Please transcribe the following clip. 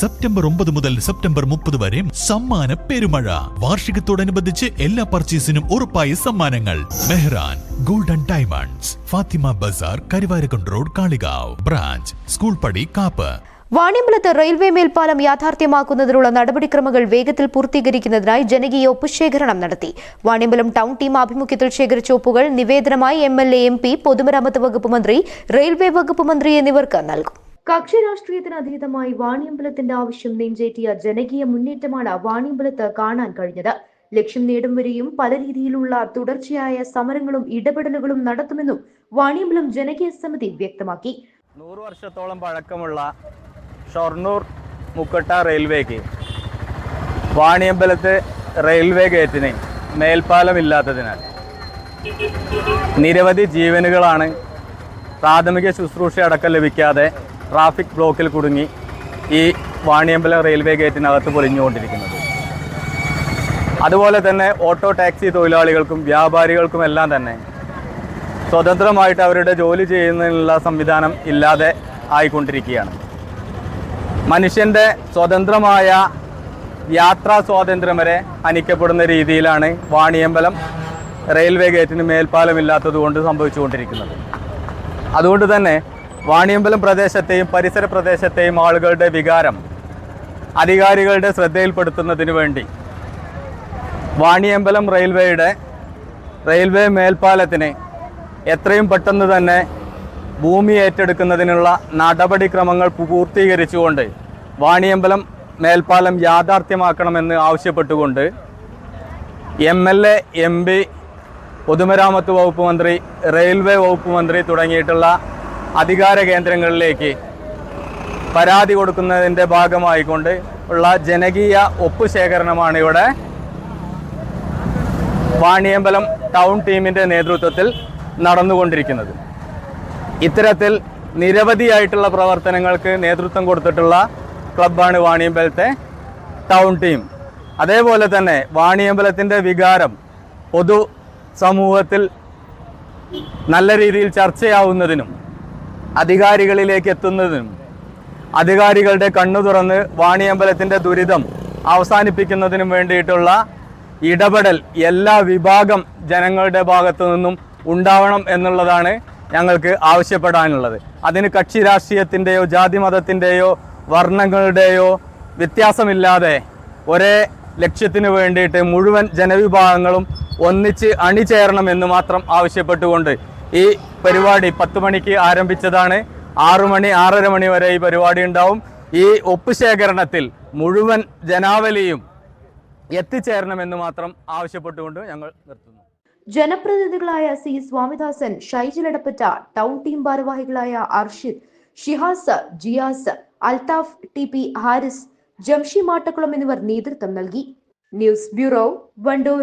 September ഒമ്പത് മുതൽ September മുപ്പത് വരെ സമ്മാന പെരുമഴ. വാർഷികത്തോടനുബന്ധിച്ച് എല്ലാ പർച്ചേസിനും ഉറപ്പായ സമ്മാനങ്ങൾ. Mehran golden diamonds Fathima Bazar Karuvarakundu road Kalikavu. Branch school പടി കാപ്പ്. വാണിയമ്പലത്ത് റെയിൽവേ മേൽപ്പാലം യാഥാർത്ഥ്യമാക്കുന്നതിനുള്ള നടപടിക്രമങ്ങൾ വേഗത്തിൽ പൂർത്തീകരിക്കുന്നതിനായി ജനകീയ ഒപ്പുശേഖരണം നടത്തി. വാണിയമ്പലം ടൗൺ ടീം ആഭിമുഖ്യത്തിൽ ശേഖരിച്ച ഒപ്പുകൾ നിവേദനമായി M L A M P പൊതുമരാമത്ത് വകുപ്പ് മന്ത്രി റെയിൽവേ വകുപ്പ് മന്ത്രി എന്നിവർക്ക് നൽകും. കക്ഷി രാഷ്ട്രീയത്തിന് അതീതമായി വാണിയമ്പലത്തിന്റെ ആവശ്യം നെഞ്ചേറ്റിയ ജനകീയ മുന്നേറ്റമാണ് വാണിയമ്പലത്ത് കാണാൻ കഴിഞ്ഞത്. ലക്ഷ്യം നേടും വരെയും പല രീതിയിലുള്ള തുടർച്ചയായ സമരങ്ങളും ഇടപെടലുകളും നടത്തുമെന്നും വാണിയമ്പലം ജനകീയ സമിതി വ്യക്തമാക്കി. നൂറ് വർഷത്തോളം പഴക്കമുള്ള ഷൊർണൂർ മുക്കട്ട റെയിൽവേക്ക് വാണിയമ്പലത്ത് റെയിൽവേ ഗേറ്റിന് മേൽപ്പാലമില്ലാത്തതിനാൽ നിരവധി ജീവനുകളാണ് പ്രാഥമിക ശുശ്രൂഷ അടക്കം ലഭിക്കാതെ ട്രാഫിക് ബ്ലോക്കിൽ കുടുങ്ങി ഈ വാണിയമ്പലം റെയിൽവേ ഗേറ്റിനകത്ത് പൊലിഞ്ഞുകൊണ്ടിരിക്കുന്നത് അതുപോലെ തന്നെ ഓട്ടോ ടാക്സി തൊഴിലാളികൾക്കും വ്യാപാരികൾക്കും എല്ലാം തന്നെ സ്വതന്ത്രമായിട്ട് അവരുടെ ജോലി ചെയ്യുന്നതിനുള്ള സംവിധാനം ഇല്ലാതെ ആയിക്കൊണ്ടിരിക്കുകയാണ്. മനുഷ്യന്റെ സ്വതന്ത്രമായ യാത്രാ സ്വാതന്ത്ര്യം വരെ ഹനിക്കപ്പെടുന്ന രീതിയിലാണ് വാണിയമ്പലം റെയിൽവേ ഗേറ്റിന് മേൽപ്പാലമില്ലാത്തത് കൊണ്ട് സംഭവിച്ചുകൊണ്ടിരിക്കുന്നത്. അതുകൊണ്ട് തന്നെ വാണിയമ്പലം പ്രദേശത്തെയും പരിസര പ്രദേശത്തെയും ആളുകളുടെ വികാരം അധികാരികളുടെ ശ്രദ്ധയിൽപ്പെടുത്തുന്നതിന് വേണ്ടി വാണിയമ്പലം റെയിൽവേയുടെ റെയിൽവേ മേൽപ്പാലത്തിന് എത്രയും പെട്ടെന്ന് തന്നെ ഭൂമി ഏറ്റെടുക്കുന്നതിനുള്ള നടപടിക്രമങ്ങൾ പൂർത്തീകരിച്ചുകൊണ്ട് വാണിയമ്പലം മേൽപ്പാലം യാഥാർത്ഥ്യമാക്കണമെന്ന് ആവശ്യപ്പെട്ടുകൊണ്ട് M L A M P പൊതുമരാമത്ത് വകുപ്പ് മന്ത്രി റെയിൽവേ വകുപ്പ് മന്ത്രി തുടങ്ങിയിട്ടുള്ള അധികാര കേന്ദ്രങ്ങളിലേക്ക് പരാതി കൊടുക്കുന്നതിന്റെ ഭാഗമായിക്കൊണ്ട് ഉള്ള ജനകീയ ഒപ്പുശേഖരണമാണ് ഇവിടെ വാണിയമ്പലം ടൗൺ ടീമിന്റെ നേതൃത്വത്തിൽ നടന്നുകൊണ്ടിരിക്കുന്നത്. ഇത്തരത്തിൽ നിരവധിയായിട്ടുള്ള പ്രവർത്തനങ്ങൾക്ക് നേതൃത്വം കൊടുത്തിട്ടുള്ള ക്ലബ്ബാണ് വാണിയമ്പലത്തെ ടൗൺ ടീം. അതേപോലെ തന്നെ വാണിയമ്പലത്തിന്റെ വികാരം പൊതു സമൂഹത്തിൽ നല്ല രീതിയിൽ ചർച്ചയാവുന്നതിനും അധികാരികളിലേക്ക് എത്തുന്നതിനും അധികാരികളുടെ കണ്ണു തുറന്ന് വാണിയമ്പലത്തിന്റെ ദുരിതം അവസാനിപ്പിക്കുന്നതിനും വേണ്ടിയിട്ടുള്ള ഇടപെടൽ എല്ലാ വിഭാഗം ജനങ്ങളുടെ ഭാഗത്തു നിന്നും ഉണ്ടാവണം എന്നുള്ളതാണ് ഞങ്ങൾക്ക് ആവശ്യപ്പെടാനുള്ളത്. അതിന് കക്ഷി രാഷ്ട്രീയത്തിന്റെയോ ജാതി മതത്തിന്റെയോ വർണങ്ങളുടെയോ വ്യത്യാസമില്ലാതെ ഒരേ ലക്ഷ്യത്തിന് വേണ്ടിയിട്ട് മുഴുവൻ ജനവിഭാഗങ്ങളും ഒന്നിച്ച് അണിചേരണം എന്ന് മാത്രം ആവശ്യപ്പെട്ടുകൊണ്ട് ഈ പരിപാടി പത്ത് മണിക്ക് ആരംഭിച്ചതാണ്. ആറു മണി ആറര മണി വരെ ഈ പരിപാടി ഉണ്ടാവും. ഈ ഒപ്പ് ശേഖരണത്തിൽ മുഴുവൻ ജനാവലിയും എത്തിച്ചേരണമെന്ന് മാത്രം ആവശ്യപ്പെട്ടുകൊണ്ട് ഞങ്ങൾ നിർത്തുന്നു. ജനപ്രതിനിധികളായ സി സ്വാമിദാസൻ ഷൈജിലടപ്പറ്റ ടൗൺ ടീം ഭാരവാഹികളായ അർഷിദ് ഷിഹാസ് ജിയാസ് അൽതാഫ് ടി പി ഹാരിസ് ജംഷി മാട്ടക്കുളം എന്നിവർ നേതൃത്വം നൽകി. News bureau Wandoor.